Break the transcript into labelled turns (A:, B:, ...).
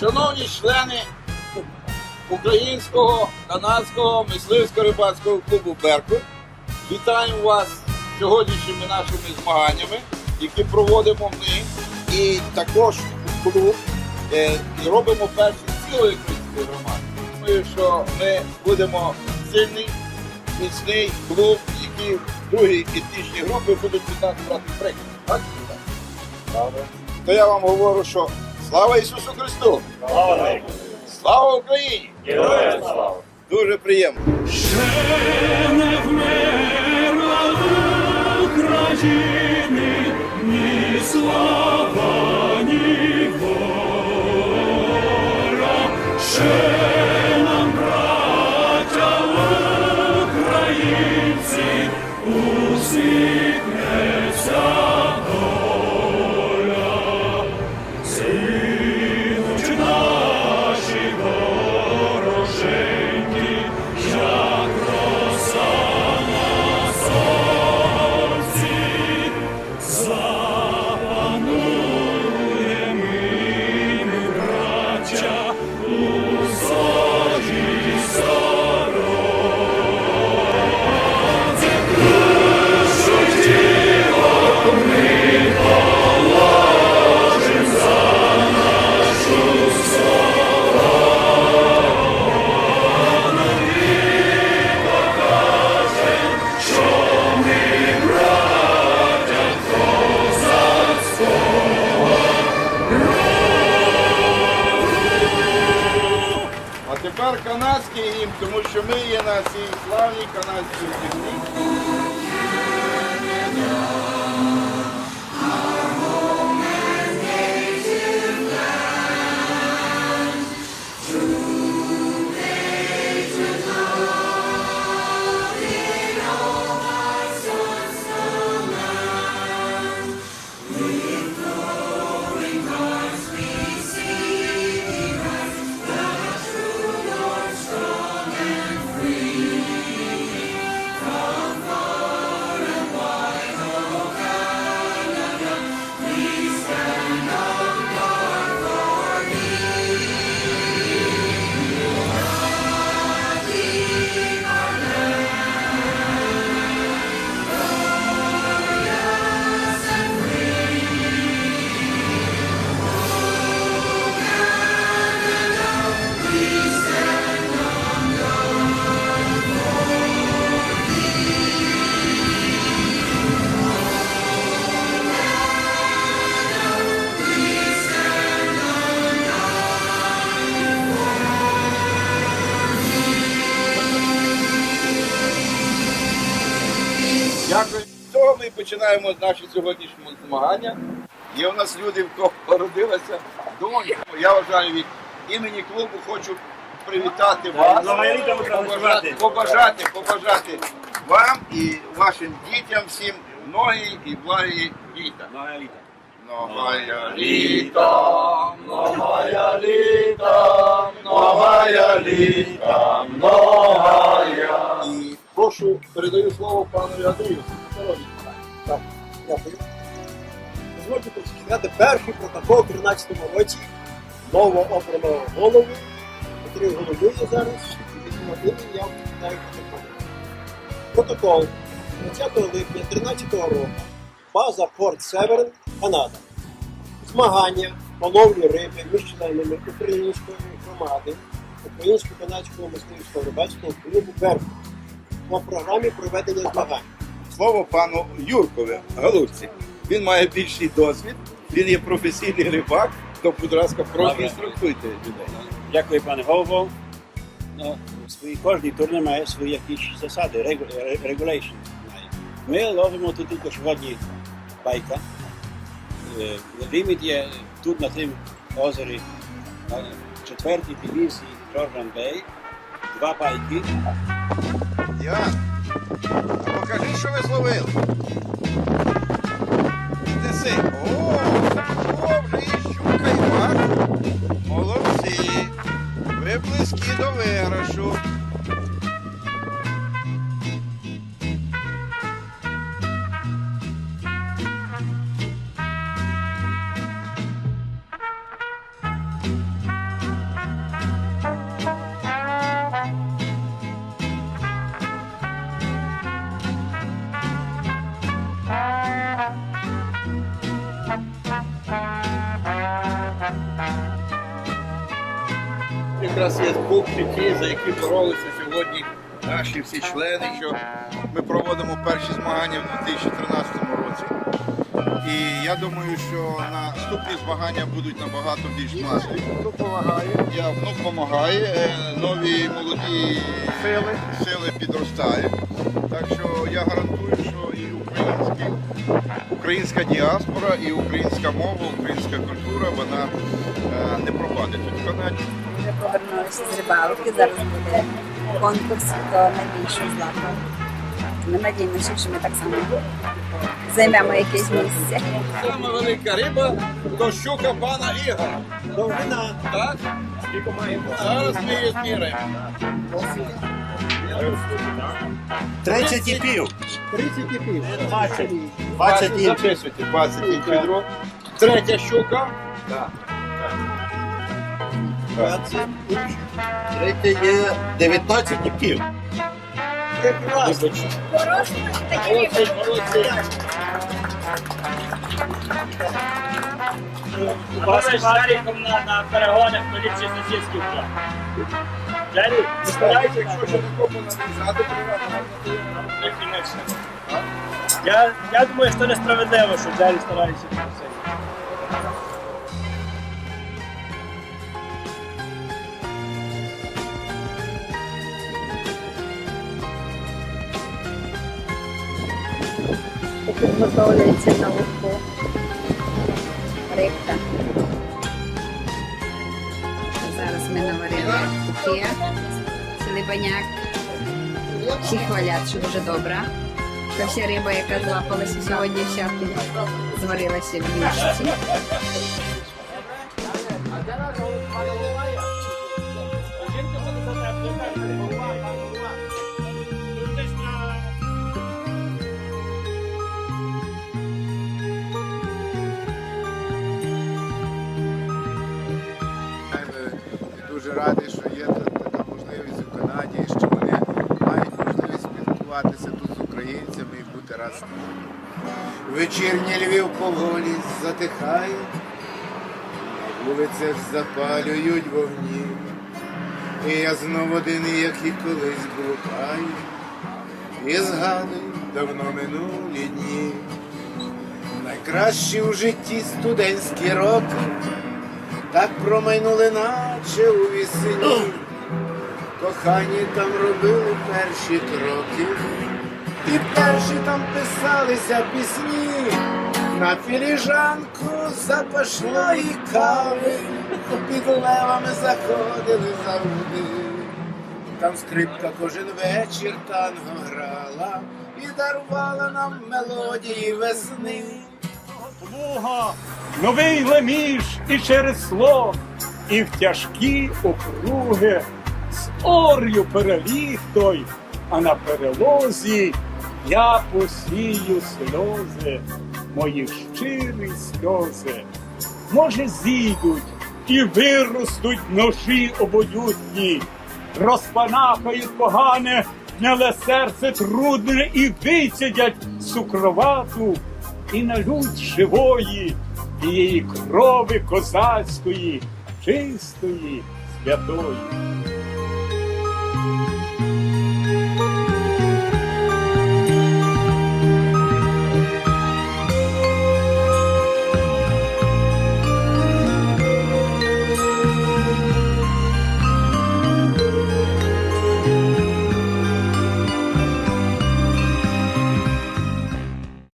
A: Шановні члени Українського канадського мисливсько-рибацького клубу Беркут, вітаємо вас сьогоднішніми нашими змаганнями, які проводимо ми, і також клуб е, і робимо перші цілої української громади. Думаю, що ми будемо сильний, міцний клуб, які другі етнічні групи будуть від брати приклад. Так? То я вам говорю, що слава Ісусу Христу!
B: Слава
A: Слава Україні!
B: Героям слава!
A: Дуже приємно.
C: Ще не вмерла України ні слава, ні воля. Ще нам, браття українці, усміхнеться
A: тепер канадський гімн, тому що ми є на цій славній канадській землі. Починаємо наші сьогоднішні змагання. Є у нас люди, в кого народилася донька. Я вважаю від імені клубу хочу привітати вас, побажати, побажати, побажати вам і вашим дітям всім многі і благі літа. Многая літа, многая літа, многая літа, многая. І прошу, передаю слово пану Ядую.
D: Так, дякую. Дозвольте прочитати перший протокол у 13 році новообраного голови, який головує зараз, і я вам читаю протокол. Протокол 20 липня 2013 року. База Форт Северн, Канада. Змагання по ловлі риби між членами української громади, українсько-канадського мисливського рибацького клубу Беркут по програмі проведення змагань.
A: Слово пану Юркові Галурці. Він має більший досвід, він є професійний рибак, то, будь ласка, проінструктуйте людей.
B: Дякую, пане голово. Ну, свої, кожний турнір має свої якісь засади, регу- ре- regulation має. Ми ловимо тут тільки водні байка. Е, Ліміт є тут на тим озері на четвертій дивізії Джордан Бей. Два байки.
A: А покажи, що ви зловили. Неси. О, Якраз є кубки ті, за які боролися сьогодні наші всі члени, що ми проводимо перші змагання в 2013 році. І я думаю, що наступні змагання будуть набагато більш масові.
D: Допомагає.
A: Я внук допомагає, е, нові молоді
D: Сили.
A: сили підростають. Так що я гарантую, що і українські, українська діаспора, і українська мова, українська культура, вона е, не пропаде тут в Канаді.
E: Повернулися з рибалки. Зараз буде конкурс, хто найбільше злапав. Ми надіємося, що ми так само займемо якесь місце.
A: Саме велика риба то щука пана Ігора.
D: Довжина.
A: Так?
D: Скільки маємо?
A: Зараз ми її зміряємо.
F: 30 і пів.
D: 30 і пів.
F: 20. 20 інчів.
A: Записуйте, 20 інчів відро. Третя щука.
D: 20 інших.
F: Третє є 19 і пів.
D: Прекрасно.
G: Бачиш, Жаріком на, на перегонах поліції сусідських не
A: Якщо ще
G: я, я думаю, що несправедливо, що Джарі старається
E: Підготовлюється на луху рибка. Зараз ми наварили куки, цілий Всі хвалять, що дуже добра. Та вся риба, яка злапалася сьогодні, вся зварилася в мішці.
H: Разом. Вечірній Львів поволі затихає, на вулицях запалюють вогні. І я знов один, як і колись блукаю, і згадую давно минулі дні. Найкращі у житті студентські роки так промайнули, наче у вісні. Кохані там робили перші кроки, і перші там писалися пісні на філіжанку запашної кави, під левами заходили завжди. Там скрипка кожен вечір танго грала і дарувала нам мелодії весни.
C: Луга, новий леміш і чересло, і в тяжкі округи з ор'ю переліг той, а на перелозі я посію сльози, мої щирі сльози. Може, зійдуть і виростуть ножі обоюдні, розпанахають погане, гниле серце трудне і вицідять цукровату і на люд живої, тієї крови козацької, чистої, святої.